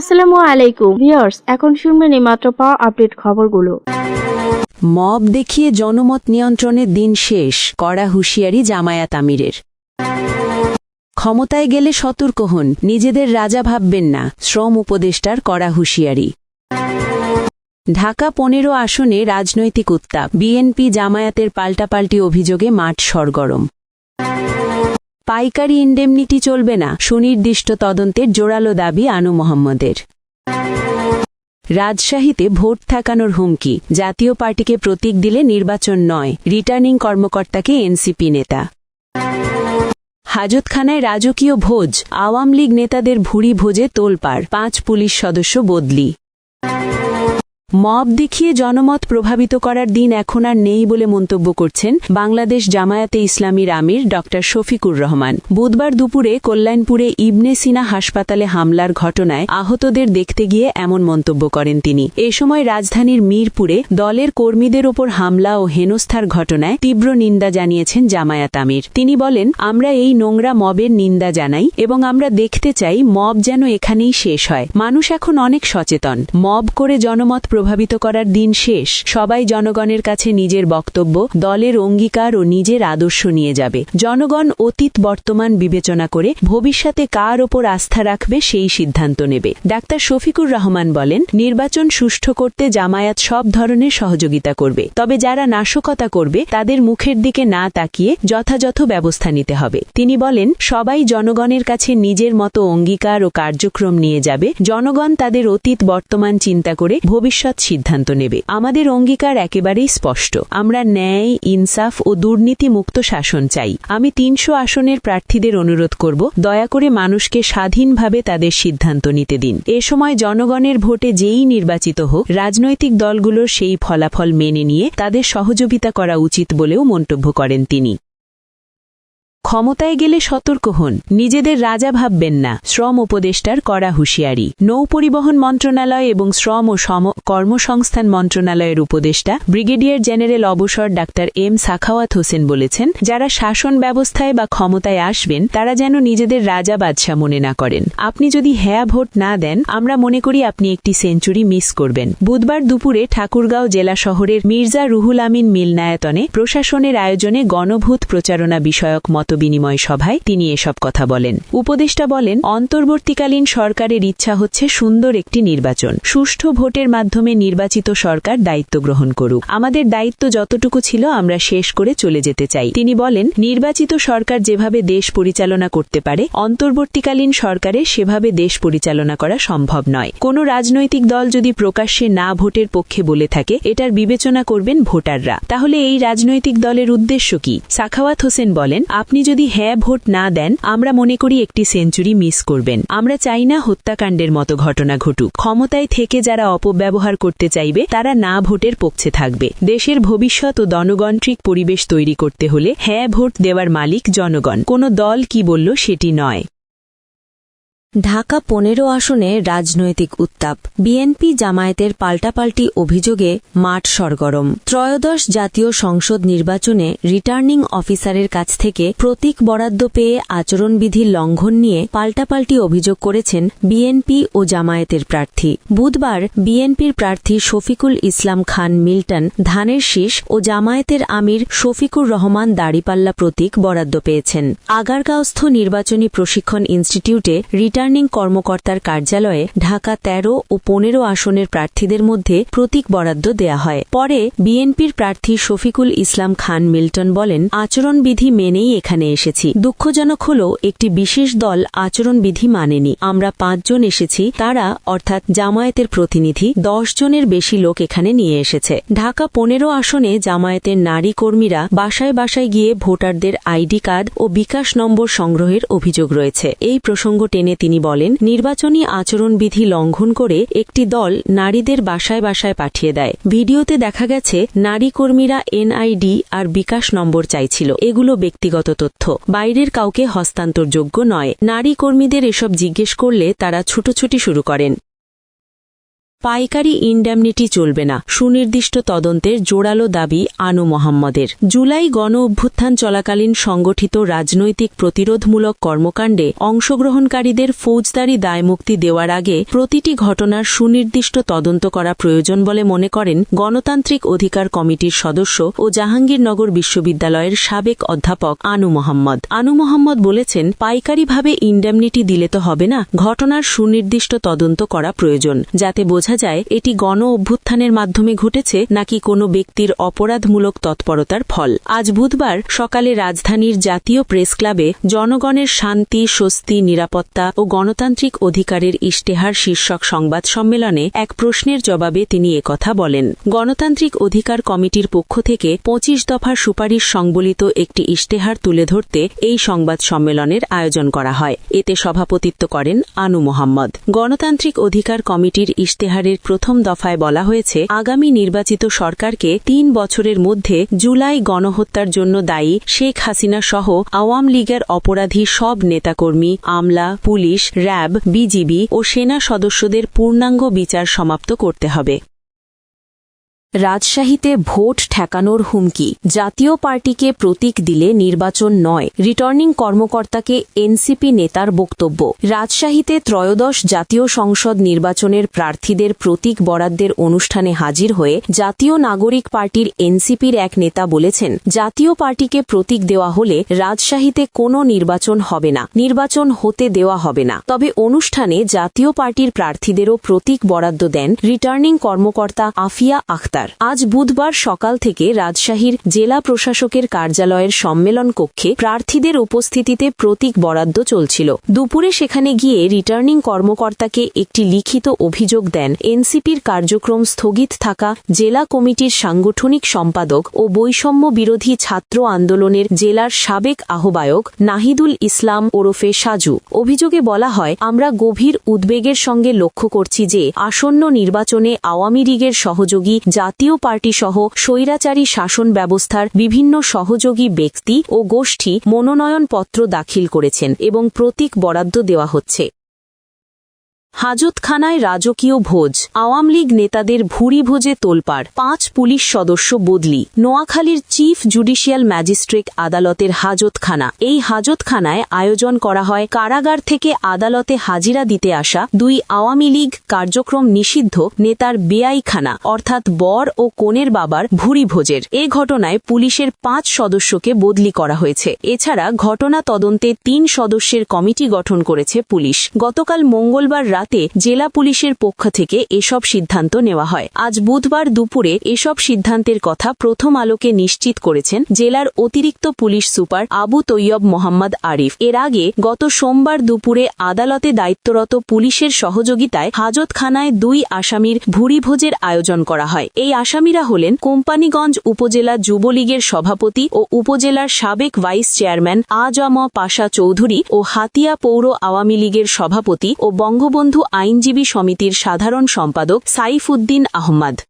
আসসালামু আলাইকুম। ভিউয়ার্স, এখন শুনবেন মাত্র পাওয়া আপডেট খবরগুলো। মব দেখিয়ে জনমত নিয়ন্ত্রণের দিন শেষ, কড়া হুঁশিয়ারি জামায়াত আমিরের। ক্ষমতায় গেলে সতর্ক হন, নিজেদের রাজা ভাববেন না, শ্রম উপদেষ্টার কড়া হুঁশিয়ারি। ঢাকা পনেরো আসনে রাজনৈতিক উত্তাপ, বিএনপি জামায়াতের পাল্টাপাল্টি অভিযোগে মাঠ সরগরম। পাইকারি ইন্ডেমনিটি চলবে না, সুনির্দিষ্ট তদন্তের জোরালো দাবি আনু মোহাম্মদের। রাজশাহীতে ভোট ঠেকানোর হুমকি, জাতীয় পার্টিকে প্রতীক দিলে নির্বাচন নয়, রিটার্নিং কর্মকর্তাকে এনসিপি নেতা। হাজতখানায় রাজকীয় ভোজ, আওয়ামী লীগ নেতাদের ভুরি ভোজে তোলপাড়, পাঁচ পুলিশ সদস্য বদলি। মব দেখিয়ে জনমত প্রভাবিত করার দিন এখন আর নেই বলে মন্তব্য করছেন বাংলাদেশ জামায়াতে ইসলামীর আমির ড. শফিকুর রহমান। বুধবার দুপুরে কল্যাণপুরে ইবনে সিনা হাসপাতালে হামলার ঘটনায় আহতদের দেখতে গিয়ে এমন মন্তব্য করেন তিনি। এ সময় রাজধানীর মিরপুরে দলের কর্মীদের ওপর হামলা ও হেনস্থার ঘটনায় তীব্র নিন্দা জানিয়েছেন জামায়াত আমির। তিনি বলেন, আমরা এই নোংরা মবের নিন্দা জানাই এবং আমরা দেখতে চাই মব যেন এখানেই শেষ হয়। মানুষ এখন অনেক সচেতন। মব করে জনমত প্রভাবিত করার দিন শেষ। সবাই জনগণের কাছে নিজের বক্তব্য, দলের অঙ্গীকার ও নিজের আদর্শ নিয়ে যাবে। জনগণ অতীত বর্তমান বিবেচনা করে ভবিষ্যতে কার ওপর আস্থা রাখবে সেই সিদ্ধান্ত নেবে। ডাক্তার শফিকুর রহমান বলেন, নির্বাচন সুষ্ঠু করতে জামায়াত সব ধরনের সহযোগিতা করবে। তবে যারা নাশকতা করবে, তাদের মুখের দিকে না তাকিয়ে যথাযথ ব্যবস্থা নিতে হবে। তিনি বলেন, সবাই জনগণের কাছে নিজের মতো অঙ্গীকার ও কার্যক্রম নিয়ে যাবে। জনগণ তাদের অতীত বর্তমান চিন্তা করে ভবিষ্যৎ সিদ্ধান্ত নেবে। আমাদের অঙ্গীকার একেবারেই স্পষ্ট। আমরা ন্যায়, ইনসাফ ও দুর্নীতি মুক্ত শাসন চাই। আমি তিনশো আসনের প্রার্থীদের অনুরোধ করব, দয়া করে মানুষকে স্বাধীনভাবে তাদের সিদ্ধান্ত নিতে দিন। এ সময় জনগণের ভোটে যেই নির্বাচিত হোক, রাজনৈতিক দলগুলোর সেই ফলাফল মেনে নিয়ে তাদের সহযোগিতা করা উচিত বলেও মন্তব্য করেন তিনি। ক্ষমতায় গেলে সতর্ক হন। নিজেদের রাজা ভাববেন না। শ্রম উপদেষ্টার কড়া হুঁশিয়ারি। নৌ পরিবহন মন্ত্রণালয় এবং শ্রম ও সম কর্মসংস্থান মন্ত্রণালয়ের উপদেষ্টা ব্রিগেডিয়ার জেনারেল অবসর ডাক্তার এম সাখাওয়াত হোসেন বলেছেন, যারা শাসন ব্যবস্থায় বা ক্ষমতায় আসবেন, তারা যেন নিজেদের রাজা বাদশাহ মনে না করেন। আপনি যদি হ্যাঁ ভোট না দেন, আমরা মনে করি আপনি একটি সেঞ্চুরি মিস করবেন। বুধবার দুপুরে ঠাকুরগাঁও জেলা শহরের মির্জা রুহুল আমিন মিলনায়তনে প্রশাসনের আয়োজনে গণভূত প্রচারণা বিষয়ক মতবিনিময় সভায় তিনি এসব কথা বলেন। উপদেষ্টা বলেন, অন্তর্বর্তীকালীন সরকারের ইচ্ছা হচ্ছে সুন্দর একটি নির্বাচন। সুষ্ঠু ভোটের মাধ্যমে নির্বাচিত সরকার দায়িত্ব গ্রহণ করুক। আমাদের দায়িত্ব যতটুকু ছিল আমরা শেষ করে চলে যেতে চাই। তিনি বলেন, নির্বাচিত সরকার যেভাবে দেশ পরিচালনা করতে পারে, অন্তর্বর্তীকালীন সরকারে সেভাবে দেশ পরিচালনা করা সম্ভব নয়। কোন রাজনৈতিক দল যদি প্রকাশ্যে না ভোটের পক্ষে বলে থাকে, এটার বিবেচনা করবেন ভোটাররা। তাহলে এই রাজনৈতিক দলের উদ্দেশ্য কি? সাখাওয়াত হোসেন বলেন, আপনি যদি হ্যাঁ ভোট না দেন, আমরা মনে করি একটি সেঞ্চুরি মিস করবেন। আমরা চাই না হত্যাকাণ্ডের মতো ঘটনা ঘটুক। ক্ষমতায় থেকে যারা অপব্যবহার করতে চাইবে, তারা না ভোটের পক্ষে থাকবে। দেশের ভবিষ্যৎ ও দনগণত্রিক পরিবেশ তৈরি করতে হলে হ্যাঁ ভোট দেওয়ার মালিক জনগণ। কোনো দল কি বলল সেটি নয়। ঢাকা পনেরো আসনে রাজনৈতিক উত্তাপ। বিএনপি জামায়াতের পাল্টাপাল্টি অভিযোগে মাঠ সরগরম। ত্রয়োদশ জাতীয় সংসদ নির্বাচনে রিটার্নিং অফিসারের কাছ থেকে প্রতীক বরাদ্দ পেয়ে আচরণবিধি লঙ্ঘন নিয়ে পাল্টাপাল্টি অভিযোগ করেছেন বিএনপি ও জামায়াতের প্রার্থী। বুধবার বিএনপির প্রার্থী শফিকুল ইসলাম খান মিল্টন ধানের শীষ ও জামায়াতের আমির শফিকুর রহমান দাড়িপাল্লা প্রতীক বরাদ্দ পেয়েছেন। আগারগাঁওস্থ নির্বাচনী প্রশিক্ষণ ইনস্টিটিউটে রিটার্নিং কর্মকর্তার কার্যালয়ে ঢাকা ১৩ ও পনেরো আসনের প্রার্থীদের মধ্যে প্রতীক বরাদ্দ দেয়া হয়। পরে বিএনপির প্রার্থী শফিকুল ইসলাম খান মিল্টন বলেন, আচরণবিধি মেনেই এখানে এসেছি। দুঃখজনক হল একটি বিশেষ দল আচরণবিধি মানেনি। আমরা পাঁচজন এসেছি, তারা, অর্থাৎ জামায়াতের প্রতিনিধি, দশ জনের বেশি লোক এখানে নিয়ে এসেছে। ঢাকা পনেরো আসনে জামায়াতের নারী কর্মীরা বাসায় বাসায় গিয়ে ভোটারদের আইডি কার্ড ও বিকাশ নম্বর সংগ্রহের অভিযোগ রয়েছে। এই প্রসঙ্গ টেনে তিনি বলেন, নির্বাচনী আচরণবিধি লঙ্ঘন করে একটি দল নারীদের বাসায় বাসায় পাঠিয়ে দেয়। ভিডিওতে দেখা গেছে নারী কর্মীরা এনআইডি আর বিকাশ নম্বর চাইছিল। এগুলো ব্যক্তিগত তথ্য। বাইরের কাউকে হস্তান্তরযোগ্য নয়। নারী কর্মীদের এসব জিজ্ঞেস করলে তারা ছুটোছুটি শুরু করেন। পাইকারি ইন্ডেমনিটি চলবে না, সুনির্দিষ্ট তদন্তের জোরালো দাবি আনু মোহাম্মদের। জুলাই গণ অভ্যুত্থান চলাকালীন সংগঠিত রাজনৈতিক প্রতিরোধমূলক কর্মকাণ্ডে অংশগ্রহণকারীদের ফৌজদারি দায়মুক্তি দেওয়ার আগে প্রতিটি ঘটনার সুনির্দিষ্ট তদন্ত করা প্রয়োজন বলে মনে করেন গণতান্ত্রিক অধিকার কমিটির সদস্য ও জাহাঙ্গীরনগর বিশ্ববিদ্যালয়ের সাবেক অধ্যাপক আনু মোহাম্মদ। আনু মোহাম্মদ বলেছেন, পাইকারিভাবে ইন্ডেমনিটি দিলে তো হবে না, ঘটনার সুনির্দিষ্ট তদন্ত করা প্রয়োজন, যাতে বোঝা যায় এটি গণ অভ্যুত্থানের মাধ্যমে ঘটেছে নাকি কোনো ব্যক্তির অপরাধমূলক তৎপরতার ফল। আজ বুধবার সকালে রাজধানীর জাতীয় প্রেস ক্লাবে জনগণের শান্তি, স্বস্তি, নিরাপত্তা ও গণতান্ত্রিক অধিকারের ইশতেহার শীর্ষক সংবাদ সম্মেলনে এক প্রশ্নের জবাবে তিনি একথা বলেন, গণতান্ত্রিক অধিকার কমিটির পক্ষ থেকে পঁচিশ দফার সুপারিশ সংবলিত একটি ইশতেহার তুলে ধরতে এই সংবাদ সম্মেলনের আয়োজন করা হয়। এতে সভাপতিত্ব করেন আনু মোহাম্মদ। গণতান্ত্রিক অধিকার কমিটির ইশতেহারের প্রথম দফায় বলা হয়েছে, আগামী নির্বাচিত সরকারকে তিন বছরের মধ্যে জুলাই গণহত্যার জন্য দায়ী শেখ হাসিনা সহ আওয়াম লীগের অপরাধী সব নেতাকর্মী, আমলা, পুলিশ, র্যাব, বিজিবি ও সেনা সদস্যদের পূর্ণাঙ্গ বিচার সমাপ্ত করতে হবে। রাজশাহীতে ভোট ঠেকানোর হুমকি। জাতীয় পার্টিকে প্রতীক দিলে নির্বাচন নয়, রিটার্নিং কর্মকর্তাকে এনসিপি নেতার বক্তব্য। রাজশাহীতে ত্রয়োদশ জাতীয় সংসদ নির্বাচনের প্রার্থীদের প্রতীক বরাদ্দের অনুষ্ঠানে হাজির হয়ে জাতীয় নাগরিক পার্টির এনসিপির এক নেতা বলেছেন, জাতীয় পার্টিকে প্রতীক দেওয়া হলে রাজশাহীতে কোনো নির্বাচন হবে না, নির্বাচন হতে দেওয়া হবে না। তবে অনুষ্ঠানে জাতীয় পার্টির প্রার্থীদেরও প্রতীক বরাদ্দ দেন রিটার্নিং কর্মকর্তা আফিয়া আখতার। আজ বুধবার সকাল থেকে রাজশাহীর জেলা প্রশাসকের কার্যালয়ের সম্মেলন কক্ষে প্রার্থীদের উপস্থিতিতে প্রতীক বরাদ্দ চলছিল। দুপুরে সেখানে গিয়ে রিটার্নিং কর্মকর্তাকে একটি লিখিত অভিযোগ দেন এনসিপির কার্যক্রম স্থগিত থাকা জেলা কমিটির সাংগঠনিক সম্পাদক ও বৈষম্য বিরোধী ছাত্র আন্দোলনের জেলার সাবেক আহ্বায়ক নাহিদুল ইসলাম ওরফে সাজু। অভিযোগে বলা হয়, আমরা গভীর উদ্বেগের সঙ্গে লক্ষ্য করছি যে আসন্ন নির্বাচনে আওয়ামী লীগের সহযোগী জাতীয় পার্টি সহ স্বৈরাচারী শাসন ব্যবস্থার বিভিন্ন সহযোগী ব্যক্তি ও গোষ্ঠী মনোনয়নপত্র দাখিল করেছেন এবং প্রতীক বরাদ্দ দেওয়া হচ্ছে। হাজতখানায় রাজকীয় ভোজ। আওয়াম লীগ নেতাদের ভুরি ভোজে তোলপাড়। পাঁচ পুলিশ সদস্য বদলি। নোয়াখালীর চিফ জুডিশিয়াল ম্যাজিস্ট্রেট আদালতের হাজতখানা। এই হাজতখানায় আয়োজন করা হয় কারাগার থেকে আদালতে হাজিরা দিতে আসা দুই আওয়ামী লীগ কার্যক্রম নিষিদ্ধ নেতার বেআইখানা, অর্থাৎ বর ও কনের বাবার ভুরি ভোজের এ ঘটনায় পুলিশের পাঁচ সদস্যকে বদলি করা হয়েছে। এছাড়া ঘটনা তদন্তে তিন সদস্যের কমিটি গঠন করেছে পুলিশ। গতকাল মঙ্গলবার রাতে জেলা পুলিশের পক্ষ থেকে এসব সিদ্ধান্ত নেওয়া হয়। আজ বুধবার দুপুরে এসব সিদ্ধান্তের কথা প্রথম আলোকে নিশ্চিত করেছেন জেলার অতিরিক্ত পুলিশ সুপার আবু তৈয়ব মোহাম্মদ আরিফ। এর আগে গত সোমবার দুপুরে আদালতে দায়িত্বরত পুলিশের সহযোগিতায় হাজতখানায় দুই আসামির ভুরিভোজের আয়োজন করা হয়। এই আসামিরা হলেন কোম্পানীগঞ্জ উপজেলা যুবলীগের সভাপতি ও উপজেলার সাবেক ভাইস চেয়ারম্যান আজম পাশা চৌধুরী ও হাতিয়া পৌর আওয়ামী লীগের সভাপতি ও বঙ্গবন্ধু আইনজীবী সমিতির সাধারণ সম্পাদক সাইফ উদ্দিন আহমদ।